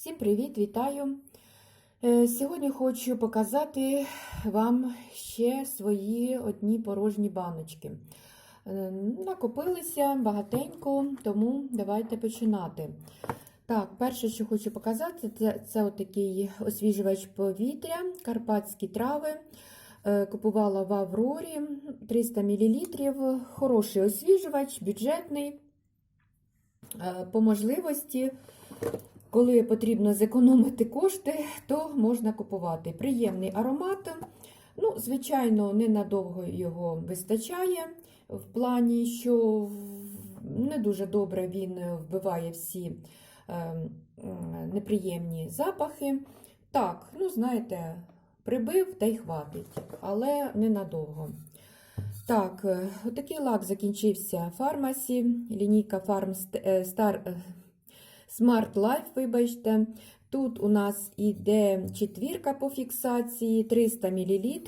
Всім привіт, вітаю! Е, Сьогодні хочу показати вам ще свої одні порожні баночки. Е, Накопилися багатенько, тому давайте починати. Так, перше, що хочу показати, це, це отакий освіжувач повітря, карпатські трави. Е, Купувала в Аврорі 300 мл. Хороший освіжувач, бюджетний. По можливості коли потрібно зекономити кошти, то можна купувати. Приємний аромат. Ну, Звичайно, ненадовго його вистачає, в плані, що не дуже добре він вбиває всі е, неприємні запахи. Так, ну, знаєте, прибив та й хватить, але ненадовго. Так, е, отакий лак закінчився в фармасі. Лінійка Farm Star Smart Life, вибачте. Тут у нас іде четвірка по фіксації 300 мл.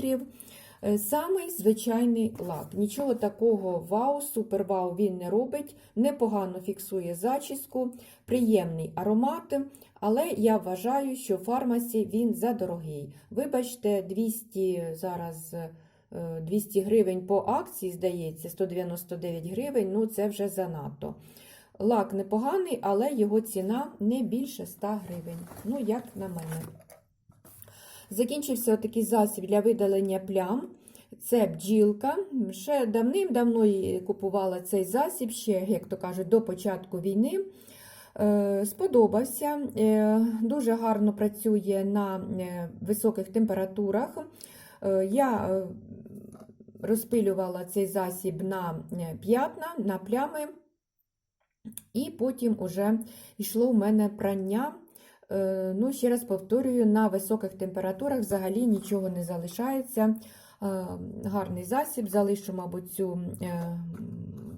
Самий звичайний лак. Нічого такого вау, супер вау він не робить, непогано фіксує зачіску, приємний аромат, але я вважаю, що в фармасі він задорогий. Вибачте, 200 зараз 200 гривень по акції, здається, 199 гривень, ну це вже занадто. Лак непоганий, але його ціна не більше 100 гривень. Ну, як на мене. Закінчився такий засіб для видалення плям. Це бджілка. Ще давним-давно купувала цей засіб, ще, як то кажуть, до початку війни. Сподобався. Дуже гарно працює на високих температурах. Я розпилювала цей засіб на п'ятна, на плями. І потім уже йшло в мене прання. Ну, Ще раз повторюю, на високих температурах взагалі нічого не залишається. Гарний засіб, залишу, мабуть, цю е,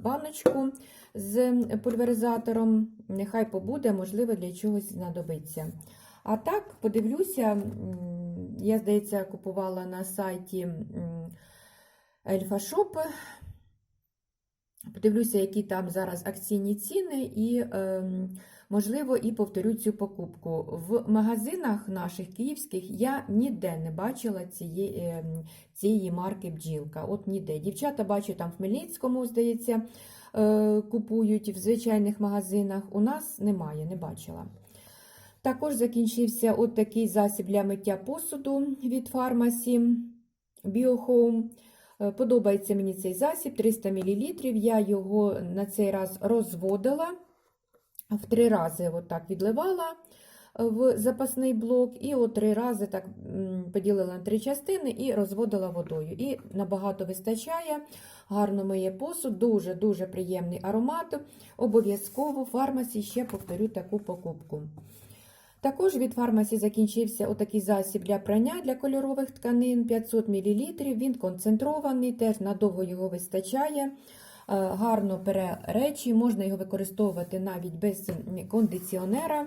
баночку з пульверизатором. Нехай побуде, можливо, для чогось знадобиться. А так, подивлюся, я, здається, купувала на сайті Ельфашоп. Подивлюся, які там зараз акційні ціни, і, е, можливо, і повторю цю покупку. В магазинах наших київських я ніде не бачила цієї е, цієї марки бджілка. От ніде. Дівчата бачу, там в Хмельницькому, здається, е, купують в звичайних магазинах. У нас немає, не бачила. Також закінчився от такий засіб для миття посуду від фармасі Біохоум. Е, подобається мені цей засіб 300 мл. Я його на цей раз розводила, в три рази отак відливала е, в запасний блок, і от три рази так поділила на три частини і розводила водою. І набагато вистачає, гарно миє посуд, дуже-дуже приємний аромат. Обов'язково в фармасі ще повторю таку покупку. Також від фармасі закінчився отакий засіб для прання для кольорових тканин 500 мл. Він концентрований, теж надовго його вистачає. Е, гарно пере речі, можна його використовувати навіть без кондиціонера.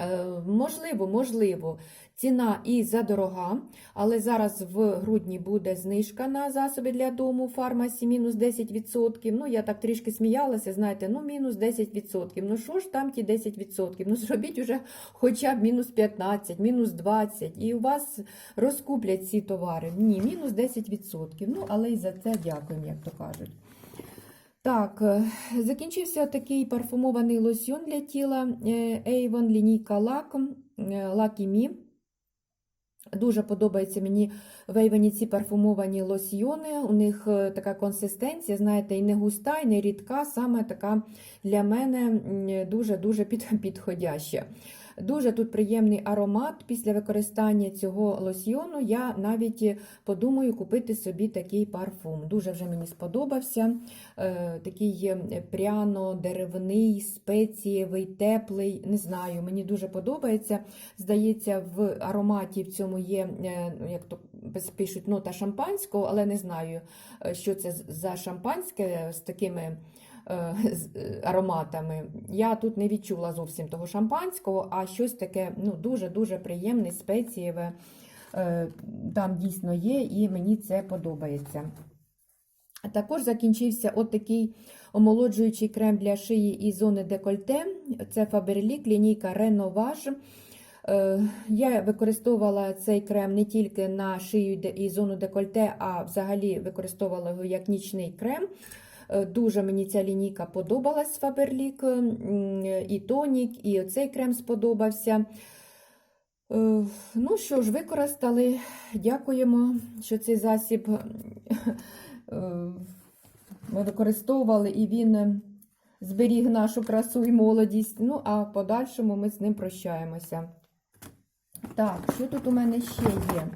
Е, можливо, можливо, ціна і задорога, але зараз в грудні буде знижка на засоби для дому фармасі мінус 10%. Ну, я так трішки сміялася, знаєте, ну мінус 10%. Ну що ж там ті 10%? Ну, зробіть уже хоча б мінус 15, мінус 20, і у вас розкуплять ці товари. Ні, мінус 10%. Ну, але і за це дякуємо, як то кажуть. Так, е, закінчився такий парфумований лосьон для тіла е, Avon, лінійка лак, Lucky Me. Дуже подобається мені в Avon ці парфумовані лосьйони. У них е, така консистенція, знаєте, і не густа, і не рідка, саме така для мене дуже-дуже підходяща. Дуже тут приємний аромат. Після використання цього лосьйону я навіть подумаю купити собі такий парфум. Дуже вже мені сподобався. Е, такий пряно-деревний, спецієвий, теплий. Не знаю, мені дуже подобається. Здається, в ароматі в цьому є, е, як то пишуть, нота шампанського, але не знаю, е, що це за шампанське з такими. Е, е, ароматами. Я тут не відчула зовсім того шампанського, а щось таке ну, дуже-дуже приємне, спецієве. Е, там дійсно є, і мені це подобається. Також закінчився отакий омолоджуючий крем для шиї і зони декольте. Це Faberlic, лінійка Renovage. Я використовувала цей крем не тільки на шию і зону декольте, а взагалі використовувала його як нічний крем. Е, Дуже мені ця лінійка подобалась м, і тонік, і оцей крем сподобався. Е, Ну що ж, використали. Дякуємо, що цей засіб е, ми використовували і він зберіг нашу красу і молодість. Ну, а в подальшому ми з ним прощаємося. Так, що тут у мене ще є?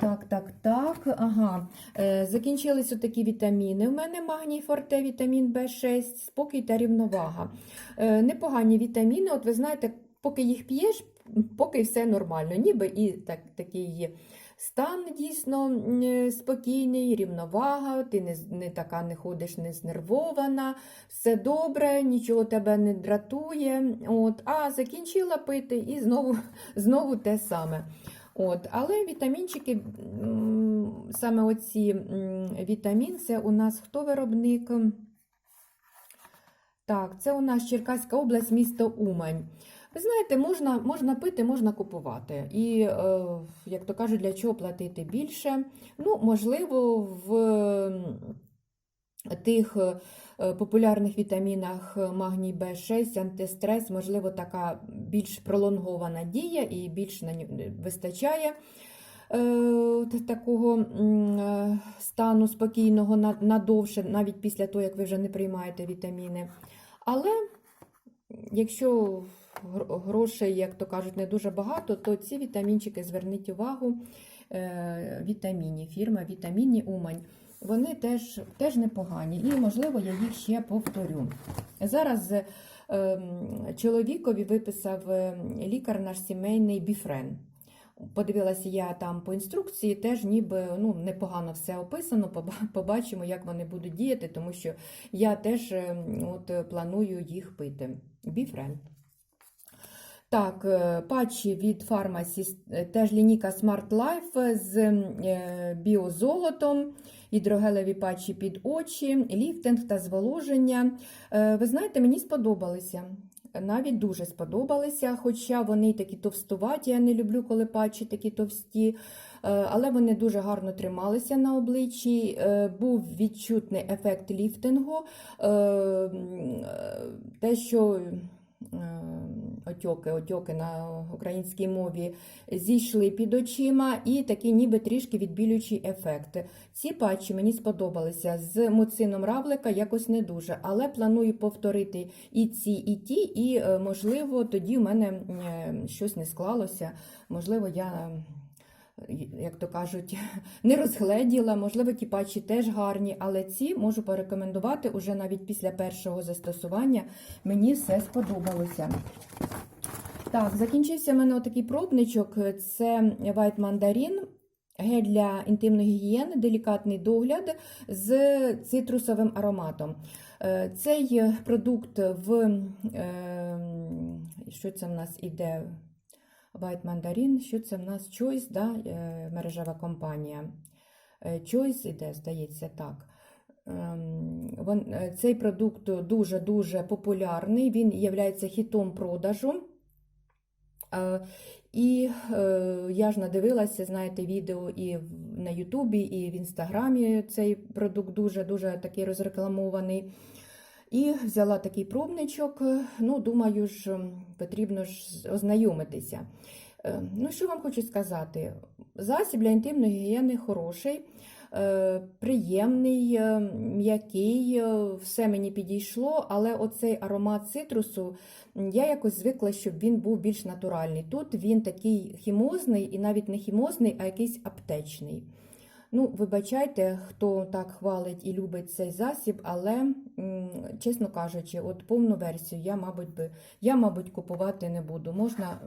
Так, так, так. Ага. Е, закінчились отакі вітаміни. У мене магній форте, вітамін В6, спокій та рівновага. Е, непогані вітаміни. От ви знаєте, поки їх п'єш, поки все нормально. Ніби і так, такий стан дійсно е, спокійний, рівновага, ти не, не така не ходиш, не знервована, все добре, нічого тебе не дратує. От, а закінчила пити і знову, знову те саме. От, але вітамінчики, саме оці вітамін, це у нас хто виробник? Так, це у нас Черкаська область, місто Умань. Ви знаєте, можна, можна пити, можна купувати. І, е, як то кажуть, для чого платити більше? Ну, можливо, в тих е, популярних вітамінах магній Б6, антистрес, можливо, така більш пролонгована дія і більш ню- вистачає е, такого е, стану спокійного надовше, навіть після того, як ви вже не приймаєте вітаміни. Але якщо грошей, як то кажуть, не дуже багато, то ці вітамінчики зверніть увагу е, вітамінні, фірма Вітамінні Умань. Вони теж, теж непогані, і, можливо, я їх ще повторю. Зараз е, чоловікові виписав е, лікар наш сімейний біфрен. Подивилася я там по інструкції, теж ніби ну, непогано все описано. Побачимо, як вони будуть діяти, тому що я теж е, от, планую їх пити. Біфрен. Так, е, патчі від фармасі, теж лінійка Smart Life з е, біозолотом, гідрогелеві патчі під очі, ліфтинг та зволоження. Е, Ви знаєте, мені сподобалися. Навіть дуже сподобалися, хоча вони такі товстуваті, я не люблю, коли патчі такі товсті, е, але вони дуже гарно трималися на обличчі. Е, Був відчутний ефект ліфтингу. Те, що отьоки, отьоки на українській мові зійшли під очима, і такий ніби трішки відбілюючий ефект. Ці патчі мені сподобалися з муцином равлика якось не дуже, але планую повторити і ці, і ті, і, е, можливо, тоді в мене е, щось не склалося. Можливо, я. Як то кажуть, не розгледіла, можливо, ті патчі теж гарні, але ці можу порекомендувати уже навіть після першого застосування. Мені все сподобалося. Так, закінчився в мене отакий пробничок. Це White Mandarin, гель для інтимної гігієни, делікатний догляд з цитрусовим ароматом. Е, Цей продукт в е, що це в нас іде? White Mandarin, що це в нас Choice, да? е, мережева компанія. Е, Choice іде, здається, так. Ем, е, Цей продукт дуже-дуже популярний, він є хітом продажу. І я ж надивилася, знаєте, відео і на Ютубі, і в Інстаграмі цей продукт дуже-дуже такий розрекламований. І взяла такий пробничок. Ну, думаю ж, потрібно ж ознайомитися. Е, Ну, що вам хочу сказати? Засіб для інтимної гігієни хороший, е, приємний, е, м'який, все мені підійшло, але оцей аромат цитрусу я якось звикла, щоб він був більш натуральний. Тут він такий хімозний, і навіть не хімозний, а якийсь аптечний. Ну, вибачайте, хто так хвалить і любить цей засіб, але, чесно кажучи, от повну версію я, мабуть, би, я, мабуть, купувати не буду. Можна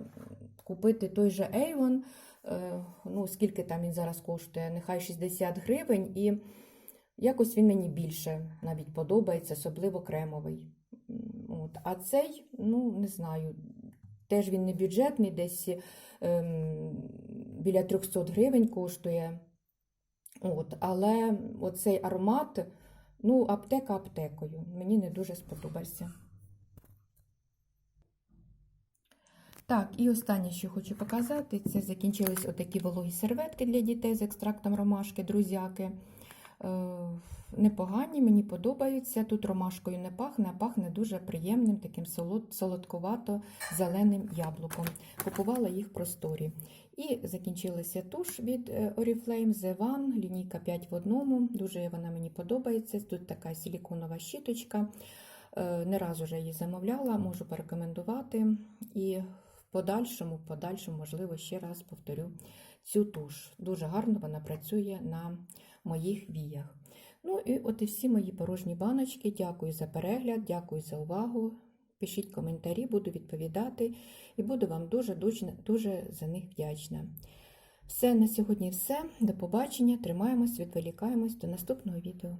купити той же Avon, е, ну, скільки там він зараз коштує, нехай 60 гривень, і якось він мені більше навіть подобається, особливо кремовий. От. А цей, ну, не знаю, теж він не бюджетний, десь ем, біля 300 гривень коштує. От, але оцей аромат, ну, аптека аптекою. Мені не дуже сподобався. Так, і останнє, що хочу показати, це закінчились отакі вологі серветки для дітей з екстрактом ромашки, друзяки. Е, непогані, мені подобаються. Тут ромашкою не пахне, а пахне дуже приємним, таким солод, солодковато-зеленим яблуком. Купувала їх в просторі. І закінчилася туш від е, Oriflame The One, лінійка 5 в одному. Дуже вона мені подобається. Тут така силіконова щіточка. Е, Не раз уже її замовляла, можу порекомендувати. І в подальшому, подальшому, можливо, ще раз повторю цю туш. Дуже гарно вона працює на моїх віях. Ну і от і всі мої порожні баночки. Дякую за перегляд, дякую за увагу. Пишіть коментарі, буду відповідати і буду вам дуже, дуже, дуже за них вдячна. Все на сьогодні все. До побачення. Тримаємось, відволікаємось до наступного відео.